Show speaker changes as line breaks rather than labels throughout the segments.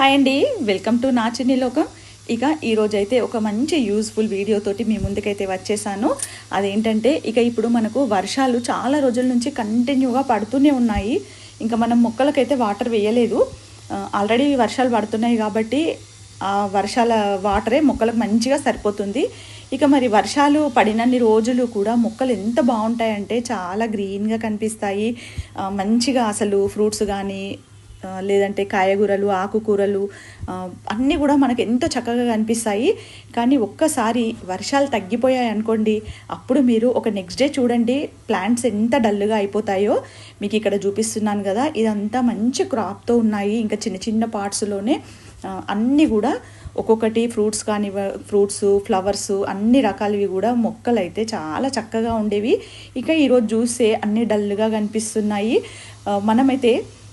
Hi అండి welcome to నా చిన్ని లోకం ఇక ఈరోజు అయితే ఒక మంచి యూస్ఫుల్ వీడియోతోటి మీ ముందుకైతే వచ్చేసాను. అదేంటంటే ఇక ఇప్పుడు మనకు వర్షాలు చాలా రోజుల నుంచి కంటిన్యూగా పడుతూనే ఉన్నాయి. ఇంకా మనం మొక్కలకైతే వాటర్ వేయలేదు. ఆల్రెడీ వర్షాలు పడుతున్నాయి కాబట్టి ఆ వర్షాల వాటరే మొక్కలకు మంచిగా సరిపోతుంది. ఇక మరి వర్షాలు పడినన్ని రోజులు కూడా మొక్కలు ఎంత బాగుంటాయంటే చాలా గ్రీన్గా కనిపిస్తాయి. మంచిగా అసలు ఫ్రూట్స్ కానీ లేదంటే కాయగూరలు ఆకుకూరలు అన్నీ కూడా మనకు ఎంతో చక్కగా కనిపిస్తాయి. కానీ ఒక్కసారి వర్షాలు తగ్గిపోయాయి అనుకోండి అప్పుడు మీరు ఒక నెక్స్ట్ డే చూడండి ప్లాంట్స్ ఎంత డల్గా అయిపోతాయో మీకు ఇక్కడ చూపిస్తున్నాను కదా. ఇదంతా మంచి క్రాప్తో ఉన్నాయి. ఇంకా చిన్న చిన్న పార్ట్స్లోనే అన్నీ కూడా ఒక్కొక్కటి ఫ్రూట్స్ కానివ్వ ఫ్రూట్స్ ఫ్లవర్స్ అన్ని రకాలవి కూడా మొక్కలు అయితే చాలా చక్కగా ఉండేవి. ఇక ఈరోజు చూస్తే అన్ని డల్గా కనిపిస్తున్నాయి. మనమైతే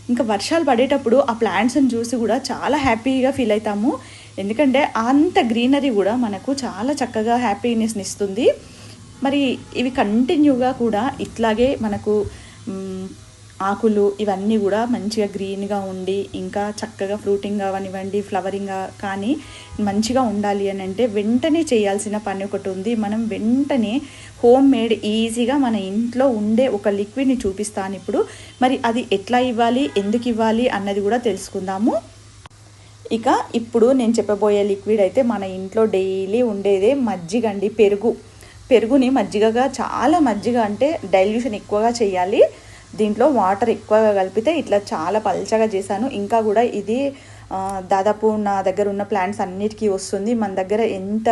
ఇంకా వర్షాలు పడేటప్పుడు ఆ ప్లాంట్స్ని చూసి కూడా చాలా హ్యాపీగా ఫీల్ అవుతాము. ఎందుకంటే అంత గ్రీనరీ కూడా మనకు చాలా చక్కగా హ్యాపీనెస్ని ఇస్తుంది. మరి ఇవి కంటిన్యూగా కూడా ఇట్లాగే మనకు ఆకులు ఇవన్నీ కూడా మంచిగా గ్రీన్గా ఉండి ఇంకా చక్కగా ఫ్రూటింగ్ అవనివ్వండి ఫ్లవరింగ్ కానీ మంచిగా ఉండాలి అని అంటే వెంటనే చేయాల్సిన పని ఒకటి ఉంది. మనం వెంటనే హోమ్ మేడ్ ఈజీగా మన ఇంట్లో ఉండే ఒక లిక్విడ్ని చూపిస్తాను ఇప్పుడు. మరి అది ఎట్లా ఇవ్వాలి ఎందుకు ఇవ్వాలి అన్నది కూడా తెలుసుకుందాము. ఇక ఇప్పుడు నేను చెప్పబోయే లిక్విడ్ అయితే మన ఇంట్లో డైలీ ఉండేదే మజ్జిగండి పెరుగు. పెరుగుని మజ్జిగగా చాలా మజ్జిగ అంటే డైల్యూషన్ ఎక్కువగా చేయాలి. దీంట్లో వాటర్ ఎక్కువగా కలిపితే ఇట్లా చాలా పల్చగా చేశాను. ఇంకా కూడా ఇది దాదాపు నా దగ్గర ఉన్న ప్లాంట్స్ అన్నిటికీ వస్తుంది. మన దగ్గర ఎంత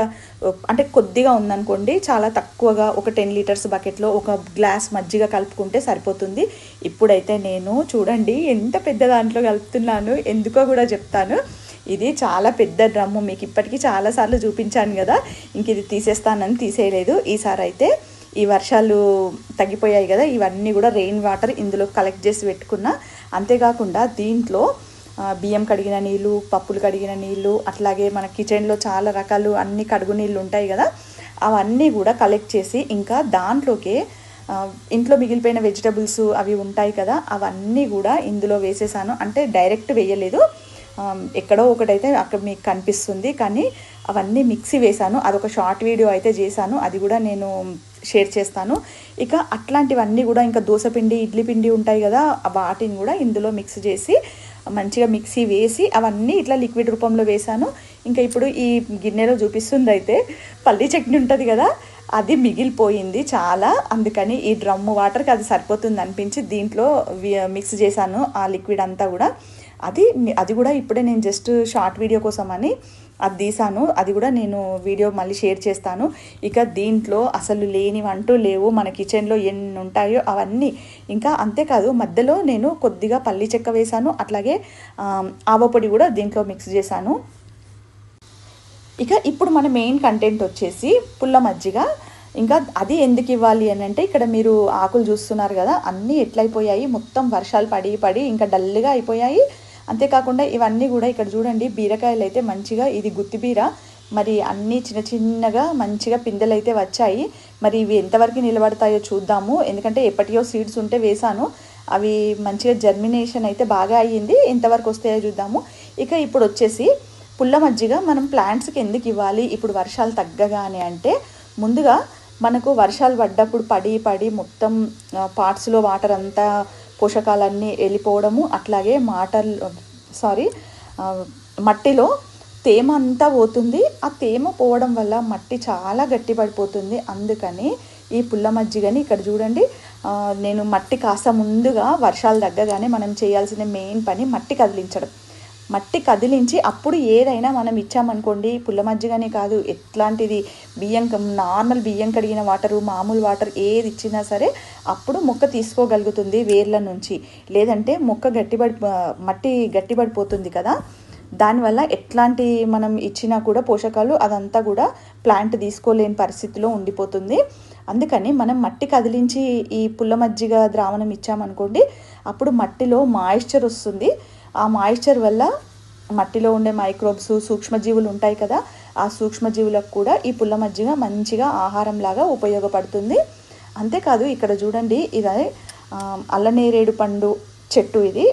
అంటే కొద్దిగా ఉందనుకోండి చాలా తక్కువగా ఒక టెన్ లీటర్స్ బకెట్లో ఒక గ్లాస్ మజ్జిగ కలుపుకుంటే సరిపోతుంది. ఇప్పుడైతే నేను చూడండి ఎంత పెద్ద దాంట్లో కలుపుతున్నాను ఎందుకో కూడా చెప్తాను. ఇది చాలా పెద్ద డ్రమ్ము మీకు ఇప్పటికీ చాలాసార్లు చూపించాను కదా. ఇంక ఇది తీసేస్తానని తీసేయలేదు. ఈసారి అయితే ఈ వర్షాలు తగ్గిపోయాయి కదా ఇవన్నీ కూడా రెయిన్ వాటర్ ఇందులో కలెక్ట్ చేసి పెట్టుకున్నా. అంతేకాకుండా దీంట్లో బియ్యం కడిగిన నీళ్ళు పప్పులు కడిగిన నీళ్ళు అట్లాగే మన కిచెన్లో చాలా రకాలు అన్ని కడుగు నీళ్ళు ఉంటాయి కదా అవన్నీ కూడా కలెక్ట్ చేసి ఇంకా దాంట్లోకే ఇంట్లో మిగిలిపోయిన వెజిటబుల్స్ అవి ఉంటాయి కదా అవన్నీ కూడా ఇందులో వేసేసాను. అంటే డైరెక్ట్ వేయలేదు. ఎక్కడో ఒకటైతే అక్కడ మీకు కనిపిస్తుంది కానీ అవన్నీ మిక్సీ వేశాను అదొక షార్ట్ వీడియో అయితే చేశాను. అది కూడా నేను షేర్ చేస్తాను. ఇక అట్లాంటివన్నీ కూడా ఇంకా దోసపిండి ఇడ్లీ పిండి ఉంటాయి కదా వాటిని కూడా ఇందులో మిక్స్ చేసి మంచిగా మిక్సీ వేసి అవన్నీ ఇట్లా లిక్విడ్ రూపంలో వేశాను ఇంకా ఇప్పుడు ఈ గిన్నెలో చూపిస్తుంది అయితే పల్లీ చట్నీ ఉంటుంది కదా అది మిగిలిపోయింది చాలా. అందుకని ఈ డ్రమ్ము వాటర్కి అది సరిపోతుంది అనిపించి దీంట్లో వి- మిక్స్ చేశాను ఆ లిక్విడ్ అంతా కూడా. అది అది కూడా ఇప్పుడే నేను జస్ట్ షార్ట్ వీడియో కోసం అని అది తీసాను. అది కూడా నేను వీడియో మళ్ళీ షేర్ చేస్తాను. ఇక దీంట్లో అసలు లేనివంటూ లేవు. మన కిచెన్లో ఎన్ని ఉంటాయో అవన్నీ. ఇంకా అంతేకాదు మధ్యలో నేను కొద్దిగా పల్లి చెక్క వేశాను అట్లాగే ఆవపొడి కూడా దీంట్లో మిక్స్ చేశాను. ఇక ఇప్పుడు మన మెయిన్ కంటెంట్ వచ్చేసి పుల్ల మజ్జిగ. ఇంకా అది ఎందుకు ఇవ్వాలి అని అంటే ఇక్కడ మీరు ఆకులు చూస్తున్నారు కదా అన్నీ ఎట్లయిపోయాయి. మొత్తం వర్షాలు పడి పడి ఇంకా డల్గా అయిపోయాయి. అంతేకాకుండా ఇవన్నీ కూడా ఇక్కడ చూడండి బీరకాయలు అయితే మంచిగా ఇది గుత్తి బీర మరి అన్నీ చిన్న చిన్నగా మంచిగా పిందెలు అయితే వచ్చాయి. మరి ఇవి ఎంతవరకు నిలబడతాయో చూద్దాము. ఎందుకంటే ఎప్పటియో సీడ్స్ ఉంటే వేశాను. అవి మంచిగా జర్మినేషన్ అయితే బాగా అయ్యింది. ఎంతవరకు వస్తాయో చూద్దాము. ఇక ఇప్పుడు వచ్చేసి పుల్ల మజ్జిగ మనం ప్లాంట్స్కి ఎందుకు ఇవ్వాలి? ఇప్పుడు వర్షాలు తగ్గగానే అంటే ముందుగా మనకు వర్షాలు పడ్డప్పుడు పడి పడి మొత్తం పార్ట్స్లో వాటర్ అంతా పోషకాలన్నీ వెళ్ళిపోవడము అట్లాగే మాటర్ సారీ మట్టిలో తేమ అంతా పోతుంది. ఆ తేమ పోవడం వల్ల మట్టి చాలా గట్టిపడిపోతుంది. అందుకని ఈ పుల్ల మజ్జిగని ఇక్కడ చూడండి. నేను మట్టి కాస్త ముందుగా వర్షాలు తగ్గగానే మనం చేయాల్సిన మెయిన్ పని మట్టి కదిలించడం. మట్టి కదిలించి అప్పుడు ఏదైనా మనం ఇచ్చామనుకోండి పుల్ల మజ్జిగనే కాదు ఎట్లాంటిది? బియ్యం క- నార్మల్ బియ్యం కడిగిన వాటరు మామూలు వాటర్ ఏది ఇచ్చినా సరే అప్పుడు మొక్క తీసుకోగలుగుతుంది వేర్ల నుంచి. లేదంటే మొక్క గట్టిబడి మట్టి గట్టిపడిపోతుంది కదా. దానివల్ల ఎట్లాంటి మనం ఇచ్చినా కూడా పోషకాలు అదంతా కూడా ప్లాంట్ తీసుకోలేని పరిస్థితిలో ఉండిపోతుంది. అందుకని మనం మట్టి కదిలించి ఈ పుల్ల మజ్జిగ ద్రావణం ఇచ్చామనుకోండి అప్పుడు మట్టిలో మాయిశ్చర్ వస్తుంది. ఆ మాయిశ్చర్ వల్ల మట్టిలో ఉండే మైక్రోబ్స్ సూక్ష్మజీవులు ఉంటాయి కదా ఆ సూక్ష్మజీవులకు కూడా ఈ పుల్ల మజ్జిగ మంచిగా ఆహారంలాగా ఉపయోగపడుతుంది. అంతేకాదు ఇక్కడ చూడండి ఇది అల్లనేరేడు పండు చెట్టు ఇది.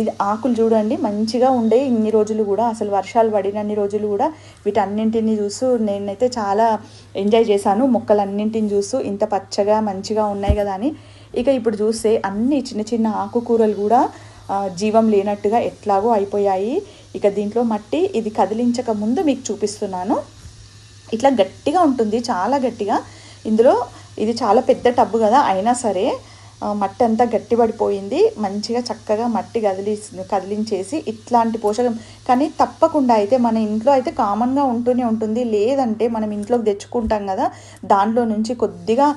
ఇది ఆకులు చూడండి మంచిగా ఉండే ఇన్ని రోజులు కూడా అసలు వర్షాలు పడినన్ని రోజులు కూడా వీటన్నింటిని చూస్తూ నేనైతే చాలా ఎంజాయ్ చేశాను. మొక్కలన్నింటిని చూస్తూ ఇంత పచ్చగా మంచిగా ఉన్నాయి కదా అని. ఇక ఇప్పుడు చూస్తే అన్ని చిన్న చిన్న ఆకుకూరలు కూడా జీవం లేనట్టుగా ఎట్లాగో అయిపోయాయి. ఇక దీంట్లో మట్టి ఇది కదిలించక ముందు మీకు చూపిస్తున్నాను. ఇట్లా గట్టిగా ఉంటుంది చాలా గట్టిగా. ఇందులో ఇది చాలా పెద్ద టబ్బు కదా అయినా సరే మట్టి అంతా గట్టి పడిపోయింది మంచిగా చక్కగా మట్టి కదిలి కదిలించేసి ఇట్లాంటి పోషకం. కానీ తప్పకుండా అయితే మన ఇంట్లో అయితే కామన్గా ఉంటూనే ఉంటుంది. లేదంటే మనం ఇంట్లోకి తెచ్చుకుంటాం కదా దాంట్లో నుంచి కొద్దిగా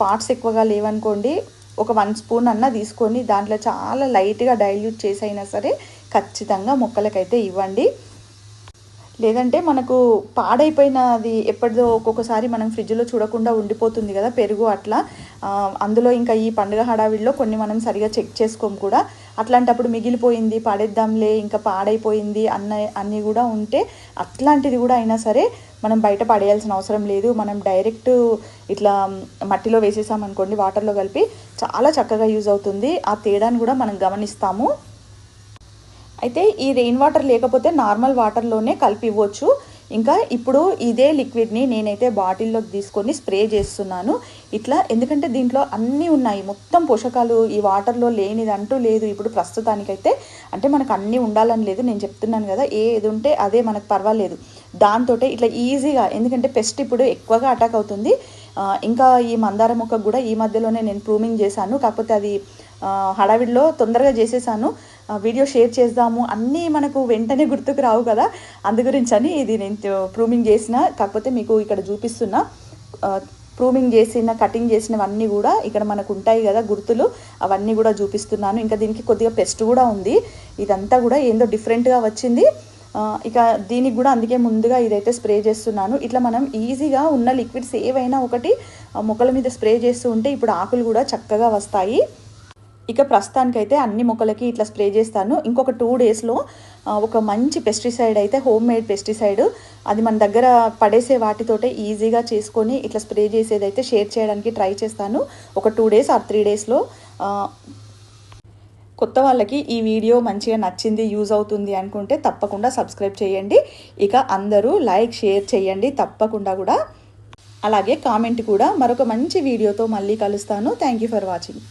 పార్ట్స్ ఎక్కువగా లేవనుకోండి ఒక వన్ స్పూన్ అన్న తీసుకొని దాంట్లో చాలా లైట్గా డైల్యూట్ చేసైనా సరే ఖచ్చితంగా మొక్కలకైతే ఇవ్వండి. లేదంటే మనకు పాడైపోయినది ఎప్పటిదో ఒక్కొక్కసారి మనం ఫ్రిడ్జ్లో చూడకుండా ఉండిపోతుంది కదా పెరుగు అట్లా. అందులో ఇంకా ఈ పండుగ హడావిడిలో కొన్ని మనం సరిగా చెక్ చేసుకోం కూడా. అట్లాంటప్పుడు మిగిలిపోయింది పాడేద్దాంలే ఇంకా పాడైపోయింది అన్న అన్నీ కూడా ఉంటే అట్లాంటిది కూడా అయినా సరే మనం బయట పడేయాల్సిన అవసరం లేదు. మనం డైరెక్ట్ ఇట్లా మట్టిలో వేసేసామనుకోండి వాటర్లో కలిపి చాలా చక్కగా యూజ్ అవుతుంది. ఆ తేడాను కూడా మనం గమనిస్తాము. అయితే ఈ రెయిన్ వాటర్ లేకపోతే నార్మల్ వాటర్లోనే కలిపి ఇవ్వచ్చు. ఇంకా ఇప్పుడు ఇదే లిక్విడ్ని నేనైతే బాటిల్లోకి తీసుకొని స్ప్రే చేస్తున్నాను. ఇట్లా ఎందుకంటే దీంట్లో అన్నీ ఉన్నాయి. మొత్తం పోషకాలు ఈ వాటర్లో లేనిది అంటూ లేదు. ఇప్పుడు ప్రస్తుతానికైతే అంటే మనకు అన్నీ ఉండాలని లేదు. నేను చెప్తున్నాను కదా ఏది ఉంటే అదే మనకు పర్వాలేదు. దాంతో ఇట్లా ఈజీగా ఎందుకంటే పెస్ట్ ఇప్పుడు ఎక్కువగా అటాక్ అవుతుంది. ఇంకా ఈ మందార మొక్కకు కూడా ఈ మధ్యలోనే నేను ప్రూమింగ్ చేశాను. కాకపోతే అది హడావిడిలో తొందరగా చేసేసాను. వీడియో షేర్ చేద్దాము. అన్నీ మనకు వెంటనే గుర్తుకు రావు కదా. అందు గురించి అని ఇది నేను ప్రూమింగ్ చేసిన. కాకపోతే మీకు ఇక్కడ చూపిస్తున్నా ప్రూమింగ్ చేసిన కటింగ్ చేసినవన్నీ కూడా ఇక్కడ మనకు ఉంటాయి కదా గుర్తులు. అవన్నీ కూడా చూపిస్తున్నాను. ఇంకా దీనికి కొద్దిగా పెస్ట్ కూడా ఉంది. ఇదంతా కూడా ఏందో డిఫరెంట్గా వచ్చింది. ఇక దీనికి కూడా అందుకే ముందుగా ఇదైతే స్ప్రే చేస్తున్నాను. ఇట్లా మనం ఈజీగా ఉన్న లిక్విడ్స్ ఏవైనా ఒకటి మొక్కల మీద స్ప్రే చేస్తూ ఉంటే ఇప్పుడు ఆకులు కూడా చక్కగా వస్తాయి. ఇక ప్రస్తుతానికైతే అన్ని మొక్కలకి ఇట్లా స్ప్రే చేస్తాను. ఇంకొక టూ డేస్లో ఒక మంచి పెస్టిసైడ్ అయితే హోమ్ మేడ్ పెస్టిసైడ్ అది మన దగ్గర పడేసే వాటితోటే ఈజీగా చేసుకొని ఇట్లా స్ప్రే చేసేది అయితే షేర్ చేయడానికి ట్రై చేస్తాను. ఒక టూ డేస్ ఆర్ త్రీ డేస్లో కొత్త వాళ్ళకి ఈ వీడియో మంచిగా నచ్చింది యూజ్ అవుతుంది అనుకుంటే తప్పకుండా సబ్స్క్రైబ్ చేయండి. ఇక అందరూ లైక్ షేర్ చేయండి. తప్పకుండా కూడా. అలాగే కామెంట్ కూడా. మరొక మంచి వీడియోతో మళ్ళీ కలుస్తాను. Thank you for watching